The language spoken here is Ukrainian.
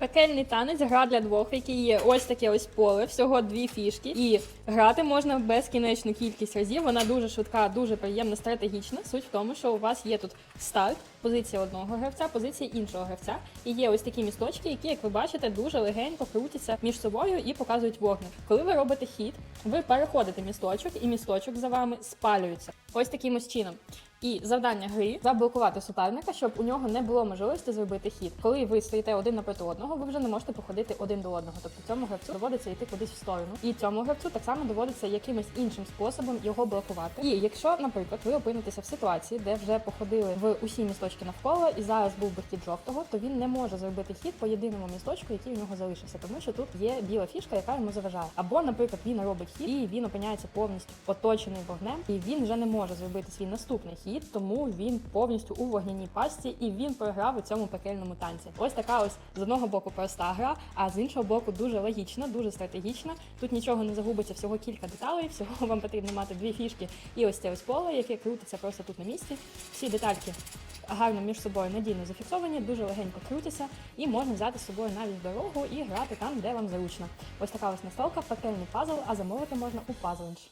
Пекельний танець, гра для двох, в якій є ось таке ось поле, всього дві фішки. І грати можна безкінечну кількість разів. Вона дуже швидка, дуже приємна, стратегічна. Суть в тому, що у вас є тут старт, позиція одного гравця, позиція іншого гравця. І є ось такі місточки, які, як ви бачите, дуже легенько крутяться між собою і показують вогник. Коли ви робите хід, ви переходите місточок, і місточок за вами спалюється. Ось таким ось чином. І завдання гри заблокувати суперника, щоб у нього не було можливості зробити хід. Коли ви стоїте один напроти одного, ви вже не можете походити один до одного. Тобто цьому гравцю доводиться йти кудись в сторону. І цьому гравцю так само доводиться якимось іншим способом його блокувати. І якщо, наприклад, ви опинитеся в ситуації, де вже походили в усі місточки навколо, і зараз був би хід жовтого, то він не може зробити хід по єдиному місточку, який у нього залишився, тому що тут є біла фішка, яка йому заважає. Або, наприклад, він робить хід, і він опиняється повністю оточений вогнем, і він вже не може зробити свій наступний хід, тому він повністю у вогняній пастці, і він програв у цьому пекельному танці. Ось така ось з одного боку проста гра, а з іншого боку дуже логічна, дуже стратегічна. Тут нічого не загубиться, всього кілька деталей. Всього вам потрібно мати дві фішки і ось це ось поле, яке крутиться просто тут на місці. Всі детальки гарно між собою надійно зафіксовані, дуже легенько крутяться, і можна взяти з собою навіть в дорогу і грати там, де вам зручно. Ось така ось настолка, пекельний пазл, а замовити можна у Puzzle.